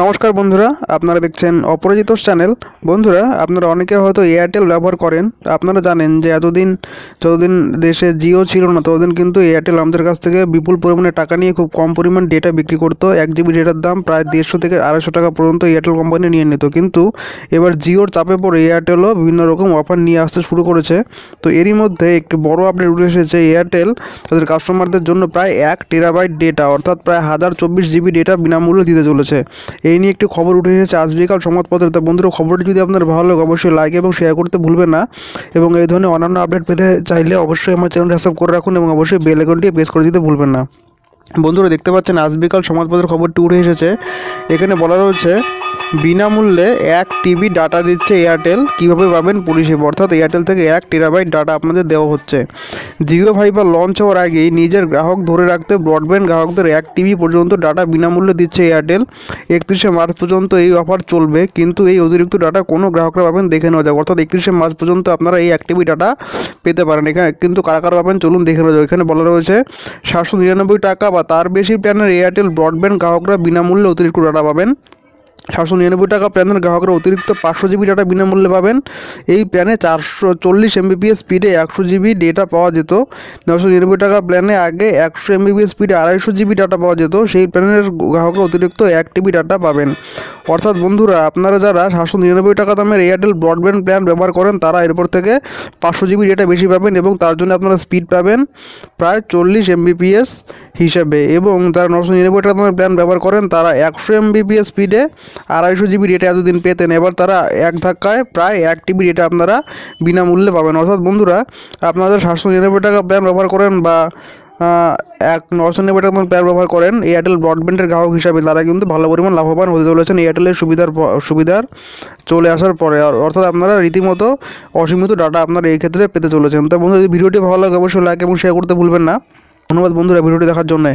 নমস্কার বন্ধুরা, আপনারা দেখছেন অপরাজিত চ্যানেল। বন্ধুরা, আপনারা অনেকে হয়তো এয়ারটেল ব্যবহার করেন। আপনারা জানেন যে এতদিন, যতদিন দেশে জিও ছিল না, ততদিন কিন্তু এয়ারটেল আমাদের কাছ থেকে বিপুল পরিমাণে টাকা নিয়ে খুব কম পরিমাণ ডেটা বিক্রি করতো। এক জিবি ডেটার দাম প্রায় দেড়শো থেকে আড়াইশো টাকা পর্যন্ত এয়ারটেল কোম্পানি নিয়ে নিত। কিন্তু এবার জিওর চাপে পড়ে এয়ারটেলও বিভিন্ন রকম অফার নিয়ে আসতে শুরু করেছে। তো এরই মধ্যে একটি বড় আপডেট উঠে এসেছে এয়ারটেল তাদের কাস্টমারদের জন্য প্রায় এক টেরাবাইট ডেটা অর্থাৎ প্রায় হাজার চব্বিশ জিবি ডেটা বিনামূল্যে দিতে চলেছে। এই নিয়ে একটি খবর উঠে এসেছে আজ বিকাল সংবাদপত্রে। তা বন্ধুরা, খবরটি যদি আপনার ভালো লাগে, অবশ্যই লাইক এবং শেয়ার করতে ভুলবেন না। এবং এই ধরনের অন্যান্য আপডেট পেতে চাইলে অবশ্যই আমার চ্যানেলটি সাবস্ক্রাইব করে রাখুন এবং অবশ্যই বেল আইকনটি প্রেস করে দিতে ভুলবেন না। বন্ধুরা, দেখতে পাচ্ছেন আজ বিকাল সংবাদপত্রের খবরটি উঠে এসেছে। এখানে বলা রয়েছে বিনামূল্যে এক টিবি ডাটা দিচ্ছে এয়ারটেল। কীভাবে পাবেন পরিষেবা অর্থাৎ এয়ারটেল থেকে এক টেরাবাইট ডাটা আপনাদের দেওয়া হচ্ছে। জিও ফাইবার লঞ্চ হওয়ার আগেই নিজের গ্রাহক ধরে রাখতে ব্রডব্যান্ড গ্রাহকদের এক টিবি পর্যন্ত ডাটা বিনামূল্যে দিচ্ছে এয়ারটেল। একত্রিশে মার্চ পর্যন্ত এই অফার চলবে, কিন্তু এই অতিরিক্ত ডাটা কোনো গ্রাহকরা পাবেন দেখে নেওয়া যাক। অর্থাৎ একত্রিশে মার্চ পর্যন্ত আপনারা এই এক টিবি ডাটা পেতে পারেন। এখানে কিন্তু কারা কারা পাবেন চলুন দেখে নেওয়া যাক। এখানে বলা রয়েছে, সাতশো নিরানব্বই টাকা বা তার বেশি প্ল্যানের এয়ারটেল ব্রডব্যান্ড গ্রাহকরা বিনামূল্যে অতিরিক্ত ডাটা পাবেন। সাতশো নিরানব্বই টাকা প্ল্যানের গ্রাহকরা অতিরিক্ত পাঁচশো জিবি ডাটা বিনামূল্যে পাবেন। এই প্ল্যানে চারশো চল্লিশ এমবিপিএস স্পিডে একশো জিবি ডেটা পাওয়া যেত। নশো নিরানব্বই টাকা প্ল্যানে আগে একশো এমবিপিএস স্পিডে আড়াইশো জিবি ডাটা পাওয়া যেত। সেই প্ল্যানের গ্রাহকরা অতিরিক্ত এক টিবি ডাটা পাবেন। অর্থাৎ বন্ধুরা, আপনারা যারা সাতশো নিরানব্বই টাকা দামের এয়ারটেল ব্রডব্যান্ড প্ল্যান ব্যবহার করেন, তারা এরপর থেকে পাঁচশো জিবি ডেটা বেশি পাবেন এবং তার জন্য আপনারা স্পিড পাবেন প্রায় চল্লিশ এমবিপিএস হিসাবে। এবং যারা নশো নিরানব্বই টাকা দামের প্ল্যান ব্যবহার করেন, তারা একশো এমবিপিএস স্পিডে আড়াইশো জিবি ডেটা এতদিন পেতেন। এবার তারা এক ধাক্কায় প্রায় এক টিবি ডেটা আপনারা বিনামূল্যে পাবেন। অর্থাৎ বন্ধুরা আপনাদের সাতশো নিরানব্বই টাকা প্ল্যান ব্যবহার করেন বা এক নশো নিরানব্বই টাকা ব্যবহার করেন। এয়ারটেল ব্রডব্যান্ডের গ্রাহক হিসাবে তারা কিন্তু ভালো পরিমাণ লাভবান হতে চলেছেন। এয়ারটেলের সুবিধার সুবিধার চলে আসার পরে। অর্থাৎ আপনারা রীতিমতো অসীমিত ডাটা আপনারা এই ক্ষেত্রে পেতে চলেছেন। তো বন্ধু, যদি ভিডিওটি ভালো লাগে, অবশ্যই লাইক এবং শেয়ার করতে ভুলবেন না। ধন্যবাদ বন্ধুরা ভিডিওটি দেখার জন্যে।